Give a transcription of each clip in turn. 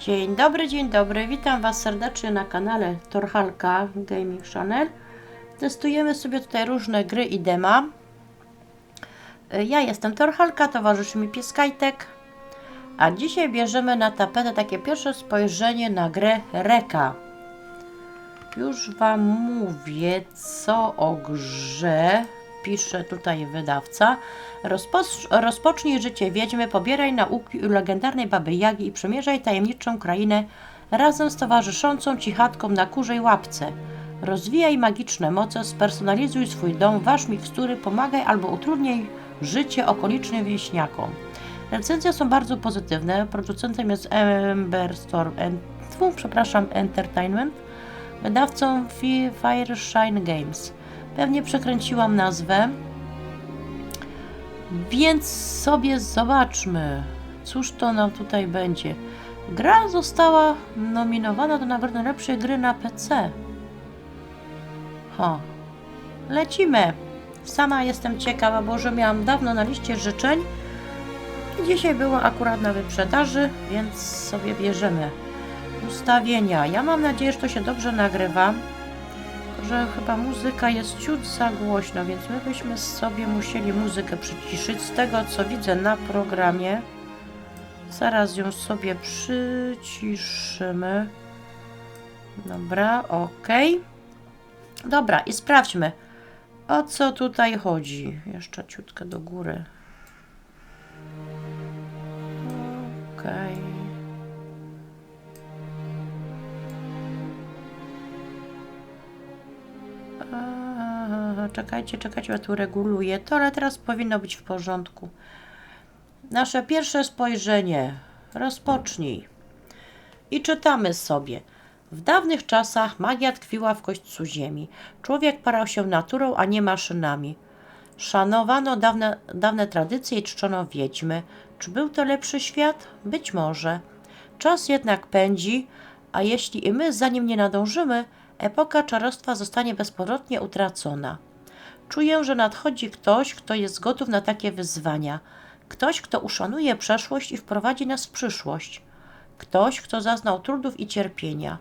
Dzień dobry, dzień dobry. Witam Was serdecznie na kanale Torhalka Gaming Channel. Testujemy sobie tutaj różne gry i dema. Y, Ja jestem Torhalka, towarzyszy mi pies Kajtek. A dzisiaj bierzemy na tapetę takie pierwsze spojrzenie na grę Reka. Już Wam mówię, co o grze pisze tutaj wydawca. Rozpocz rozpocznij życie wiedźmy, pobieraj nauki u legendarnej baby Jagi i przemierzaj tajemniczą krainę razem z towarzyszącą ci chatką na kurzej łapce. Rozwijaj magiczne moce, spersonalizuj swój dom, waż mikstury, pomagaj albo utrudnij życie okolicznym wieśniakom. Recenzje są bardzo pozytywne. Producentem jest Ember Storm, przepraszam, Entertainment. Wydawcą Fi- Fireshine Games. Pewnie przekręciłam nazwę. Więc sobie zobaczmy, cóż to nam tutaj będzie. Gra została nominowana do nagrody najlepszej gry na PC. Ho, lecimy. Sama jestem ciekawa, bo że miałam dawno na liście życzeń. Dzisiaj była akurat na wyprzedaży, więc sobie bierzemy ustawienia. Ja mam nadzieję, że to się dobrze nagrywa że chyba muzyka jest ciut za głośno, więc my byśmy sobie musieli muzykę przyciszyć. Z tego co widzę na programie, zaraz ją sobie przyciszymy. Dobra, ok. Dobra, i sprawdźmy, o co tutaj chodzi. Jeszcze ciutkę do góry. Okej. A, Czekajcie, czekajcie, ja tu reguluję to, ale teraz powinno być w porządku. Nasze pierwsze spojrzenie. Rozpocznij. I czytamy sobie. W dawnych czasach magia tkwiła w kośćcu ziemi. Człowiek parał się naturą, a nie maszynami. Szanowano dawne, dawne tradycje i czczono wiedźmy. Czy był to lepszy świat? Być może. Czas jednak pędzi, a jeśli i my za nim nie nadążymy, epoka czarostwa zostanie bezpowrotnie utracona. Czuję, że nadchodzi ktoś, kto jest gotów na takie wyzwania. Ktoś, kto uszanuje przeszłość i wprowadzi nas w przyszłość. Ktoś, kto zaznał trudów i cierpienia.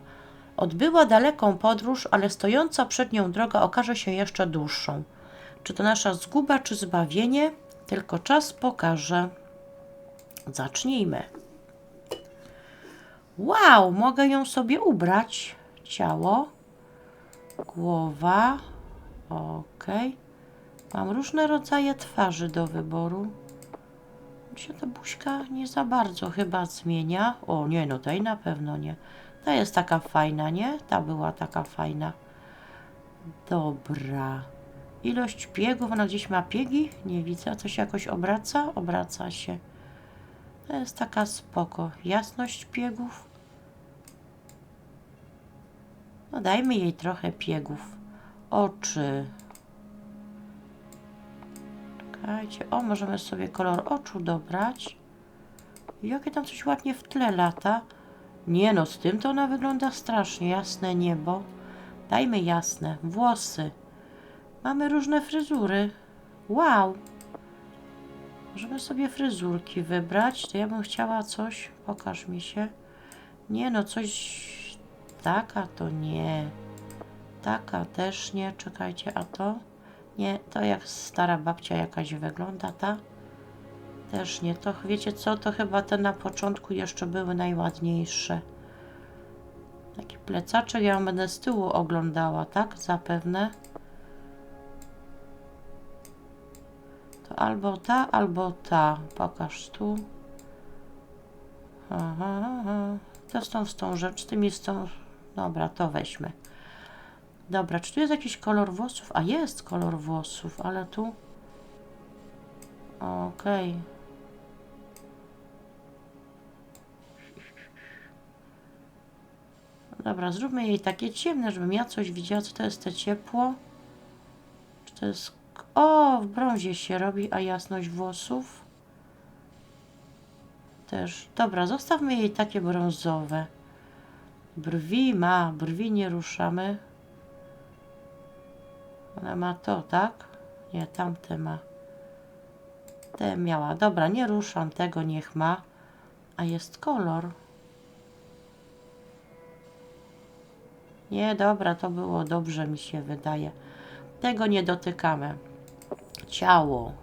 Odbyła daleką podróż, ale stojąca przed nią droga okaże się jeszcze dłuższą. Czy to nasza zguba, czy zbawienie? Tylko czas pokaże. Zacznijmy. Wow, mogę ją sobie ubrać. Ciało, głowa. Ok. Mam różne rodzaje twarzy do wyboru. Się ta buźka nie za bardzo chyba zmienia. O nie, no tej na pewno nie. Ta jest taka fajna, nie? Ta była taka fajna. Dobra. Ilość biegów, ona gdzieś ma biegi? Nie widzę. Coś jakoś obraca? Obraca się. To jest taka spoko. Jasność biegów. No dajmy jej trochę biegów. Oczy. Czekajcie. O, możemy sobie kolor oczu dobrać. Jakie tam coś ładnie w tle lata. Nie no, z tym to ona wygląda strasznie. Jasne niebo. Dajmy jasne. Włosy. Mamy różne fryzury. Wow. Możemy sobie fryzurki wybrać. To ja bym chciała coś. Pokaż mi się. Nie no, coś. Taka to nie. Taka też nie. Czekajcie, a to? Nie, to jak stara babcia jakaś wygląda, ta? Też nie. To wiecie co? To chyba te na początku jeszcze były najładniejsze. Taki plecaczek ja będę z tyłu oglądała, tak? Zapewne. To albo ta, albo ta. Pokaż tu. Aha, aha. To z tą, z tą rzecz, tymi, z tą... Dobra, to weźmy. Dobra, czy tu jest jakiś kolor włosów? A jest kolor włosów, ale tu... Okej. Dobra, zróbmy jej takie ciemne, żebym ja coś widziała, co to jest te ciepło. Czy to jest... O, w brązie się robi, a jasność włosów? Też. Dobra, zostawmy jej takie brązowe. Brwi ma, brwi nie ruszamy. Ona ma to, tak? Nie, tamte ma. Te miała. Dobra, nie ruszam tego, niech ma. A jest kolor. Nie, dobra, to było dobrze, mi się wydaje. Tego nie dotykamy. Ciało.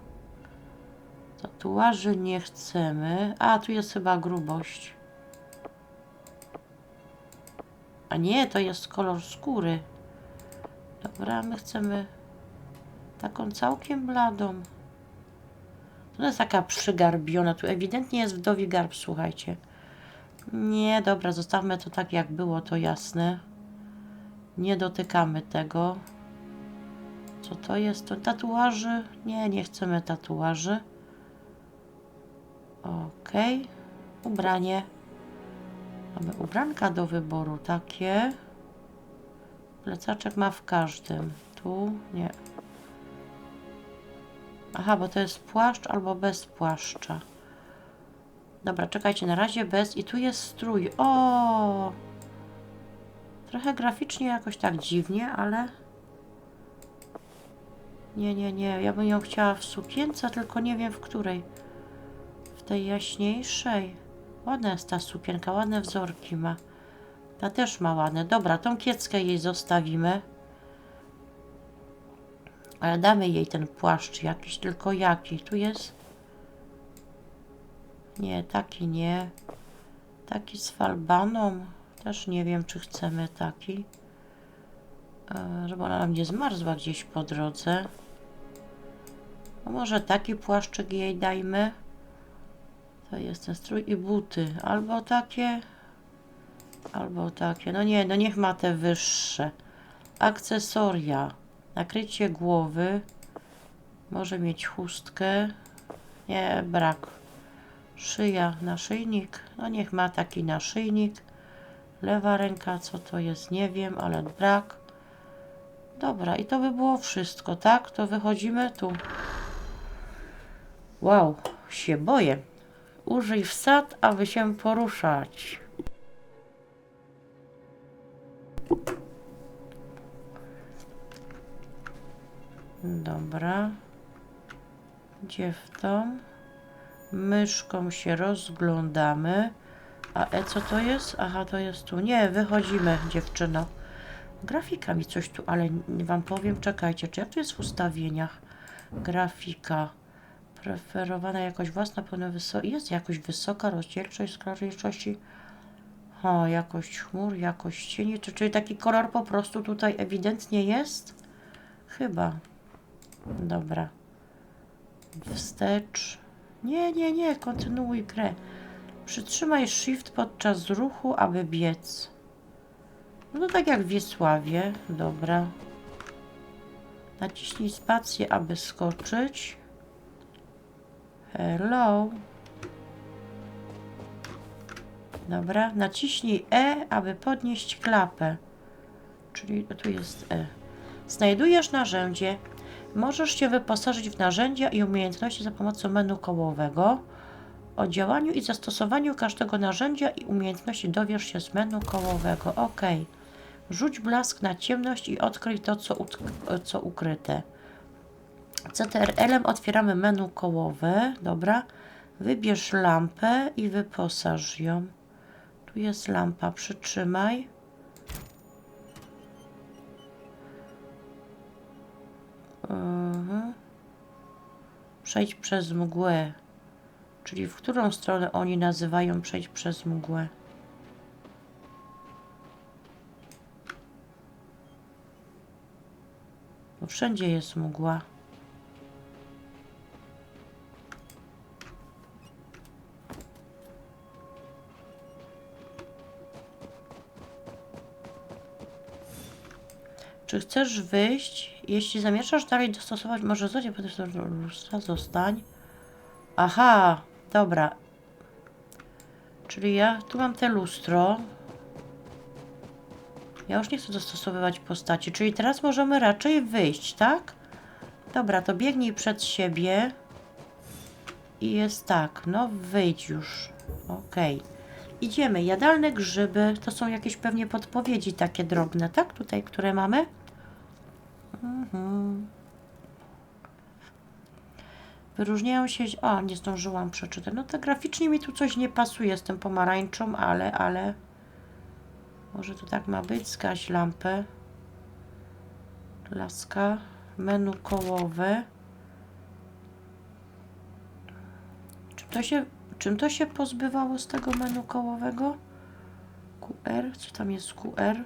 Tatuaży nie chcemy. A, tu jest chyba grubość. A nie, to jest kolor skóry. Dobra, my chcemy taką całkiem bladą. To jest taka przygarbiona. Tu ewidentnie jest wdowi garb, słuchajcie. Nie, dobra, zostawmy to tak jak było, to jasne. Nie dotykamy tego. Co to jest? To tatuaży? Nie, nie chcemy tatuaży. Okej. Ubranie. Mamy ubranka do wyboru takie. Plecaczek ma w każdym. Tu nie. Aha, bo to jest płaszcz albo bez płaszcza. Dobra, czekajcie, na razie bez. I tu jest strój. O! Trochę graficznie jakoś tak dziwnie, ale... Nie, nie, nie. Ja bym ją chciała w sukience, tylko nie wiem w której. W tej jaśniejszej. Ładna jest ta sukienka, ładne wzorki ma. Ta też ma ładne. Dobra, tą kieckę jej zostawimy. Ale damy jej ten płaszcz jakiś, tylko jaki. Tu jest... Nie, taki nie. Taki z falbaną. Też nie wiem, czy chcemy taki. E, żeby ona nam nie zmarzła gdzieś po drodze. No może taki płaszczyk jej dajmy. To jest ten strój i buty. Albo takie, albo takie. No nie, no niech ma te wyższe. Akcesoria. Nakrycie głowy. Może mieć chustkę. Nie, brak. Szyja, naszyjnik. No niech ma taki naszyjnik. Lewa ręka, co to jest, nie wiem, ale brak. Dobra, i to by było wszystko, tak? To wychodzimy tu. Wow, się boję. Użyj wsad, aby się poruszać. Dobra. To? Myszką się rozglądamy. A E co to jest? Aha, to jest tu. Nie, wychodzimy, dziewczyno. Grafika mi coś tu, ale wam powiem, czekajcie, czy jak to jest w ustawieniach? Grafika. Preferowana jakość własna, pełna wysoka. Jest jakoś wysoka rozdzielczość, skala rozdzielczości. O, jakość chmur, jakość cieni. Czy, czyli taki kolor po prostu tutaj ewidentnie jest? Chyba. Dobra. Wstecz. Nie, nie, nie, kontynuuj grę. Przytrzymaj shift podczas ruchu, aby biec. No tak jak w Wiesławie. Dobra. Naciśnij spację, aby skoczyć. Hello. Dobra, naciśnij E, aby podnieść klapę. Czyli tu jest E. Znajdujesz narzędzie. Możesz się wyposażyć w narzędzia i umiejętności za pomocą menu kołowego. O działaniu i zastosowaniu każdego narzędzia i umiejętności dowiesz się z menu kołowego. OK. Rzuć blask na ciemność i odkryj to, co, co ukryte. CTRL-em otwieramy menu kołowe. Dobra. Wybierz lampę i wyposaż ją. Tu jest lampa. Przytrzymaj. Mhm. Przejdź przez mgłę. Czyli w którą stronę oni nazywają przejść przez mgłę? Bo wszędzie jest mgła. Czy chcesz wyjść? Jeśli zamierzasz dalej dostosować, może zodzie lustra, zostań. Aha, dobra. Czyli ja tu mam te lustro. Ja już nie chcę dostosowywać postaci, czyli teraz możemy raczej wyjść, tak? Dobra, to biegnij przed siebie. I jest tak, no wyjdź już. Okej. Idziemy. Jadalne grzyby to są jakieś pewnie podpowiedzi takie drobne, tak? Tutaj, które mamy. Mhm. Wyróżniają się. O, nie zdążyłam przeczytać. No to graficznie mi tu coś nie pasuje z tym pomarańczą, ale, ale. Może to tak ma być? Zgaś lampę. Laska. Menu kołowe. Czym to się, czym to się pozbywało z tego menu kołowego? QR? Co tam jest QR?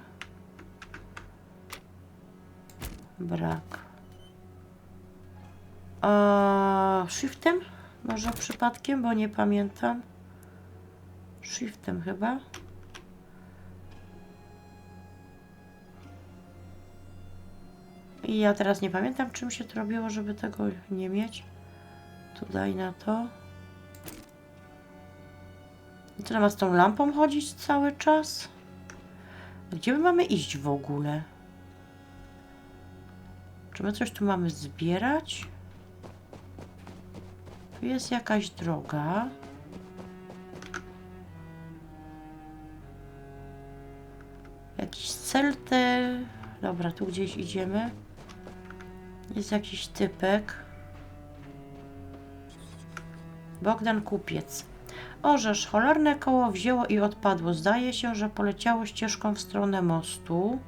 Brak. A shiftem? Może przypadkiem, bo nie pamiętam. Shiftem chyba. I ja teraz nie pamiętam, czym się to robiło, żeby tego nie mieć. Tutaj na to. I co, ma z tą lampą chodzić cały czas? Gdzie my mamy iść w ogóle? Czy my coś tu mamy zbierać? Tu jest jakaś droga. Jakiś cel te... Dobra, tu gdzieś idziemy. Jest jakiś typek. Bogdan Kupiec. Orzesz, cholerne koło wzięło i odpadło. Zdaje się, że poleciało ścieżką w stronę mostu.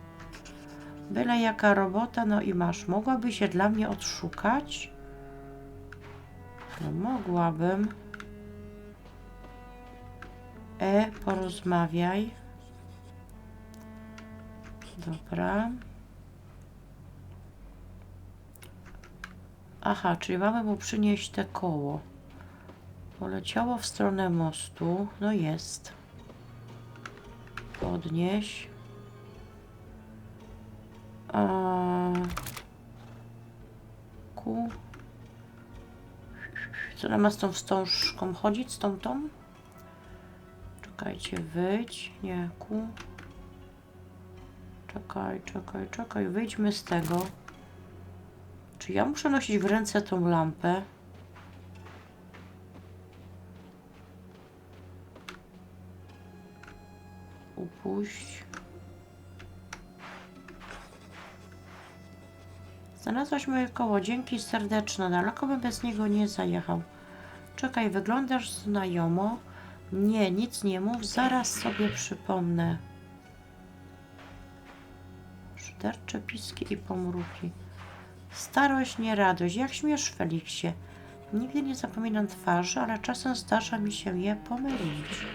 Byle jaka robota, no i masz. Mogłaby się dla mnie odszukać? No mogłabym. E, porozmawiaj. Dobra. Aha, czyli mamy mu przynieść te koło. Poleciało w stronę mostu. No jest. Podnieś. A... Ku. Co ona ma z tą wstążką chodzić? Z tą tą? Czekajcie, wyjdź. Nie, ku. Czekaj, czekaj, czekaj. Wyjdźmy z tego. Czy ja muszę nosić w ręce tą lampę? Upuść. Znalazłaś moje koło. Dzięki serdeczne. Daleko bym bez niego nie zajechał. Czekaj, wyglądasz znajomo. Nie, nic nie mów. Zaraz sobie przypomnę. Szydercze piski i pomruki. Starość, nie radość. Jak śmiesz, Feliksie? Nigdy nie zapominam twarzy, ale czasem zdarza mi się je pomylić.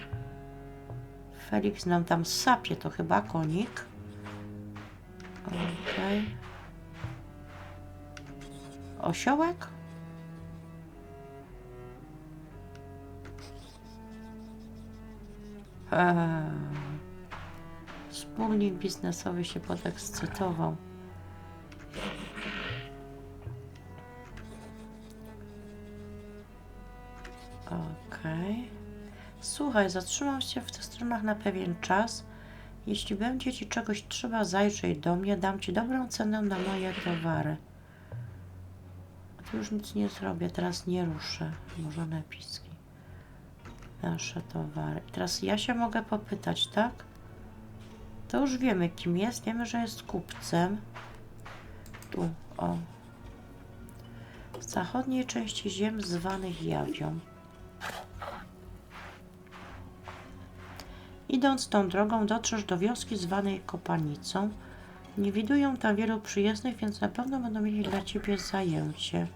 Felix nam tam sapie, to chyba konik. Okej. Osiołek? Eee. Wspólnik biznesowy się podekscytował. Okej. Słuchaj, zatrzymam się w tych stronach na pewien czas. Jeśli będzie Ci czegoś trzeba, zajrzyj do mnie, dam Ci dobrą cenę na moje towary. Już nic nie zrobię, teraz nie ruszę. Może napiski. Nasze towary. Teraz ja się mogę popytać, tak? To już wiemy, kim jest. Wiemy, że jest kupcem. Tu, o. W zachodniej części ziem zwanych Jawią. Idąc tą drogą, dotrzesz do wioski zwanej Kopanicą. Nie widują tam wielu przyjezdnych, więc na pewno będą mieli dla ciebie zajęcie.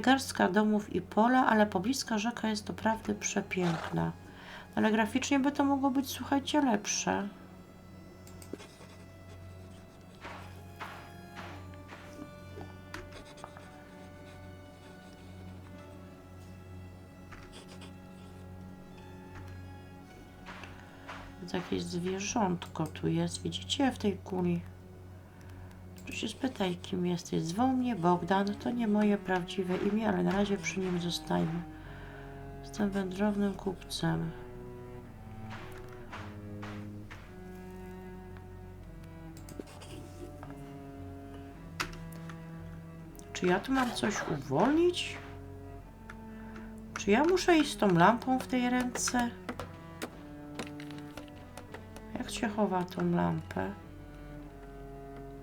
Garstka domów i pola, ale pobliska rzeka jest doprawdy przepiękna. Ale graficznie by to mogło być, słuchajcie, lepsze. Jakieś zwierzątko tu jest. Widzicie w tej kuli? Się spytaj, kim jesteś. Zwą mnie Bogdan. To nie moje prawdziwe imię, ale na razie przy nim zostajmy. Jestem wędrownym kupcem. Czy ja tu mam coś uwolnić? Czy ja muszę iść z tą lampą w tej ręce? Jak się chowa tą lampę?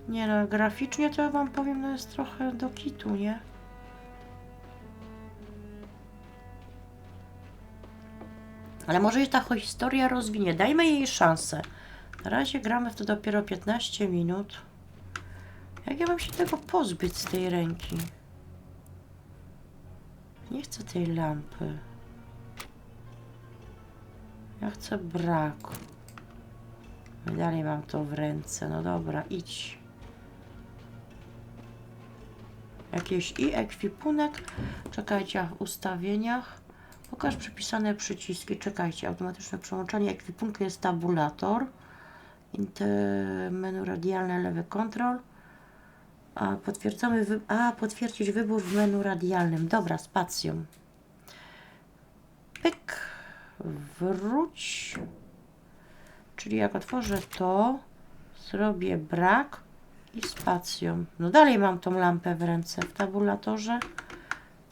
Nie no, graficznie to ja wam powiem, no jest trochę do kitu, nie? Ale może się ta historia rozwinie. Dajmy jej szansę. Na razie gramy w to dopiero 15 minut. Jak ja mam się tego pozbyć z tej ręki? Nie chcę tej lampy. Ja chcę brak. I dalej mam to w ręce. No dobra, idź. Jakieś i ekwipunek. Czekajcie, w ustawieniach. Pokaż przypisane przyciski. Czekajcie, automatyczne przełączanie ekwipunku jest tabulator. Menu radialne, lewy kontrol. A potwierdzamy, wy... a potwierdzić wybór w menu radialnym. Dobra, spacją. Pyk. Wróć. Czyli jak otworzę to, zrobię brak i spacją. No dalej mam tą lampę w ręce w tabulatorze.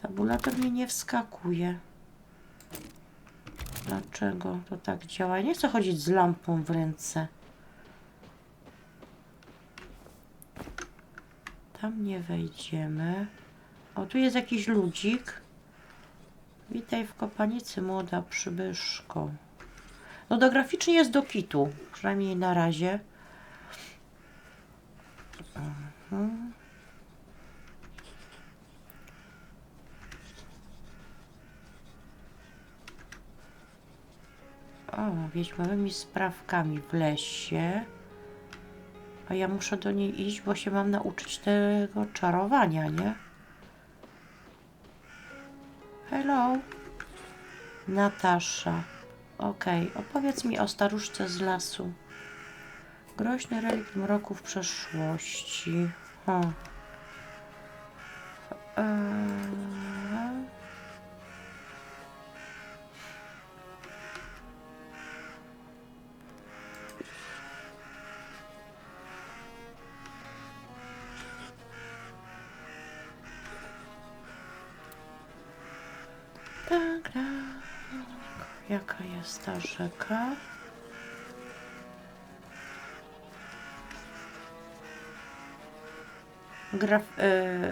Tabulator mi nie wskakuje. Dlaczego to tak działa? Nie chcę chodzić z lampą w ręce. Tam nie wejdziemy. O, tu jest jakiś ludzik. Witaj w kopanicy, młoda przybyszko. No do graficznie jest do kitu, przynajmniej na razie. Mhm. O, wiedźmowymi sprawkami w lesie. A ja muszę do niej iść, bo się mam nauczyć tego czarowania, nie? Hello. Natasza. Okej, opowiedz mi o staruszce z lasu. Groźny relikt mroku w przeszłości. Hmm. Jaka jest ta rzeka? Graf,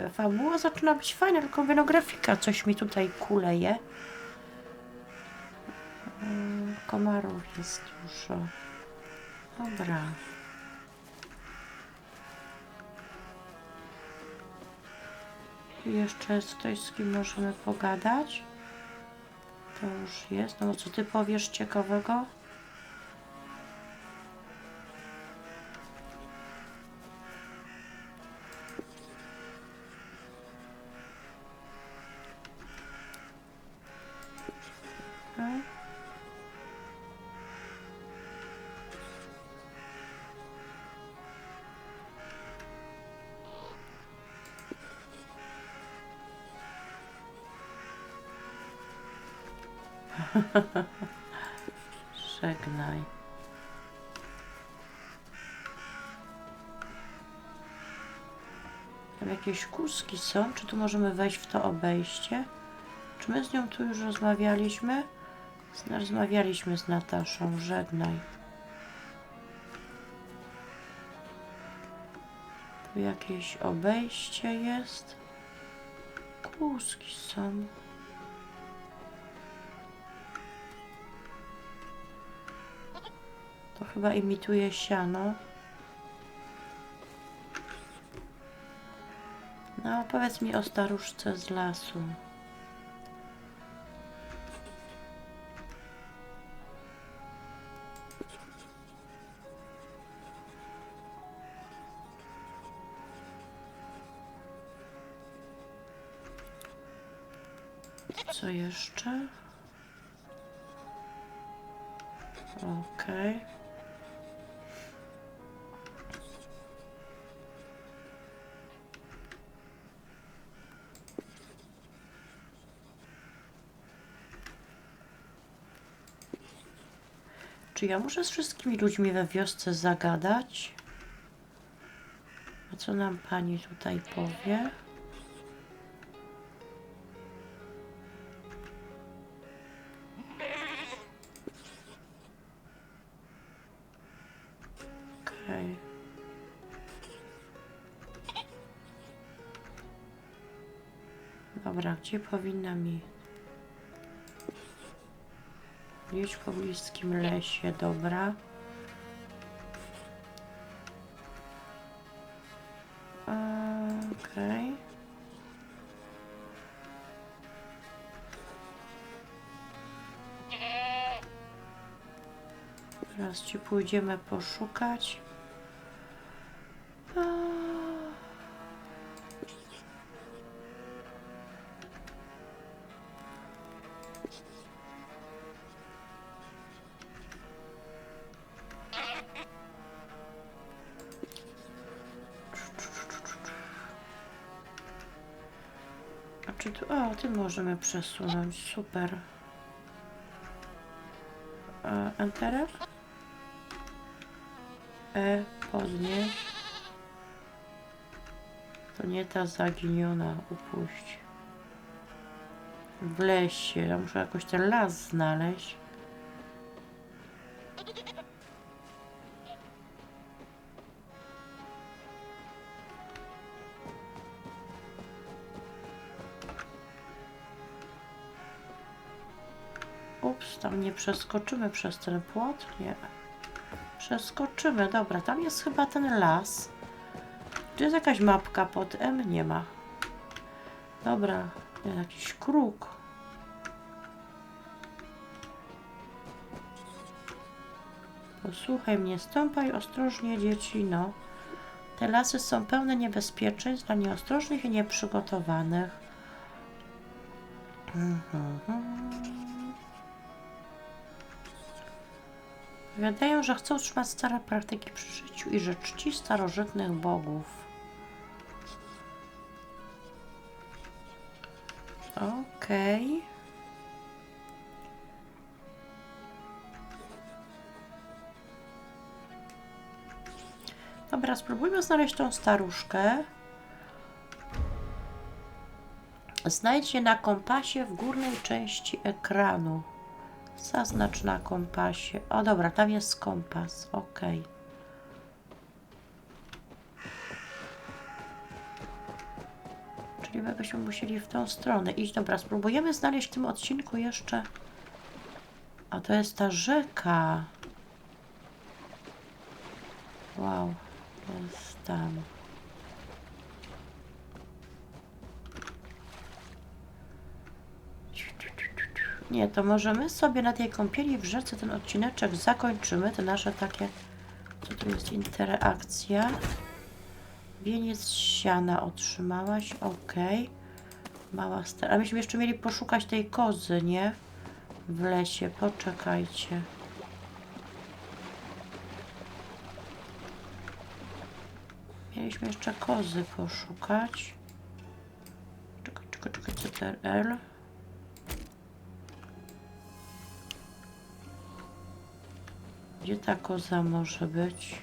yy, fabuła zaczyna być fajna, tylko mówię, no grafika coś mi tutaj kuleje. Yy, komarów jest dużo. Dobra. Jeszcze jest ktoś, z kim możemy pogadać. To już jest. No co ty powiesz ciekawego? Żegnaj. Tam jakieś kuski są? Czy tu możemy wejść w to obejście? Czy my z nią tu już rozmawialiśmy? Rozmawialiśmy z Nataszą. Żegnaj. Tu jakieś obejście jest. Kuski są. To chyba imituje siano. No, powiedz mi o staruszce z lasu. Czy ja muszę z wszystkimi ludźmi we wiosce zagadać? A co nam pani tutaj powie? Okej. Dobra, gdzie powinna mi... Tabliczka w bliskim lesie, dobra. Okej. Okay. Teraz ci pójdziemy poszukać. Przesunąć. Super. E, Enterem? E, podnieś. To nie ta zaginiona, upuść. W lesie. Ja muszę jakoś ten las znaleźć. Ups, tam nie przeskoczymy przez ten płot? Nie. Przeskoczymy, dobra, tam jest chyba ten las. Czy jest jakaś mapka pod M? Nie ma. Dobra, jest jakiś kruk. Posłuchaj mnie, stąpaj ostrożnie, dziecino. Te lasy są pełne niebezpieczeństw dla nieostrożnych i nieprzygotowanych. Mhm. Powiadają, że chcą utrzymać stare praktyki przy życiu i że czci starożytnych bogów. Okej. Dobra, spróbujmy znaleźć tą staruszkę. Znajdź je na kompasie w górnej części ekranu. Zaznacz na kompasie. O dobra, tam jest kompas. Ok. Czyli my byśmy musieli w tą stronę iść. Dobra, spróbujemy znaleźć w tym odcinku jeszcze. A to jest ta rzeka. Wow, jest tam. Nie, to może my sobie na tej kąpieli w rzece ten odcineczek zakończymy. Te nasze takie... Co tu jest? Interakcja. Wieniec siana otrzymałaś. Ok. Mała stara. A myśmy jeszcze mieli poszukać tej kozy, nie? W lesie. Poczekajcie. Mieliśmy jeszcze kozy poszukać. Czekaj, czekaj, czekaj. CTRL. Gdzie ta koza może być?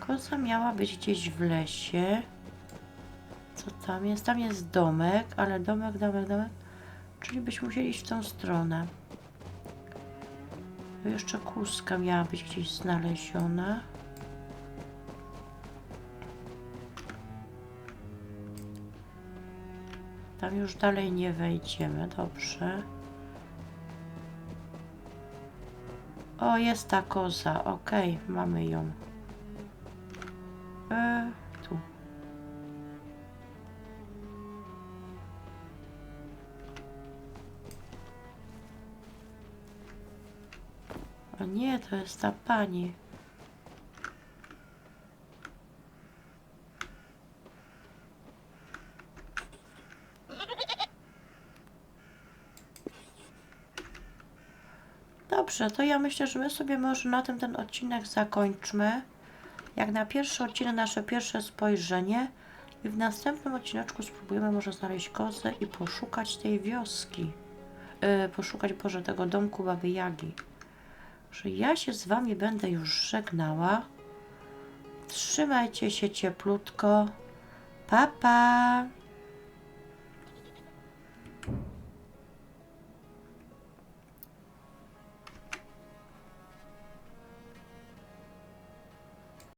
Koza miała być gdzieś w lesie. Co tam jest? Tam jest domek, ale domek, domek, domek. Czyli byśmy musieli iść w tą stronę. Jeszcze kózka miała być gdzieś znaleziona. Tam już dalej nie wejdziemy, dobrze. O, jest ta koza, okej, mamy ją. E, tu. O nie, to jest ta pani. Dobrze, to ja myślę, że my sobie może na tym ten odcinek zakończmy. Jak na pierwszy odcinek, nasze pierwsze spojrzenie. I w następnym odcineczku spróbujemy może znaleźć kozę i poszukać tej wioski. Yy, poszukać, Boże, tego domku Baby Jagi. Że ja się z Wami będę już żegnała. Trzymajcie się cieplutko. Pa, pa!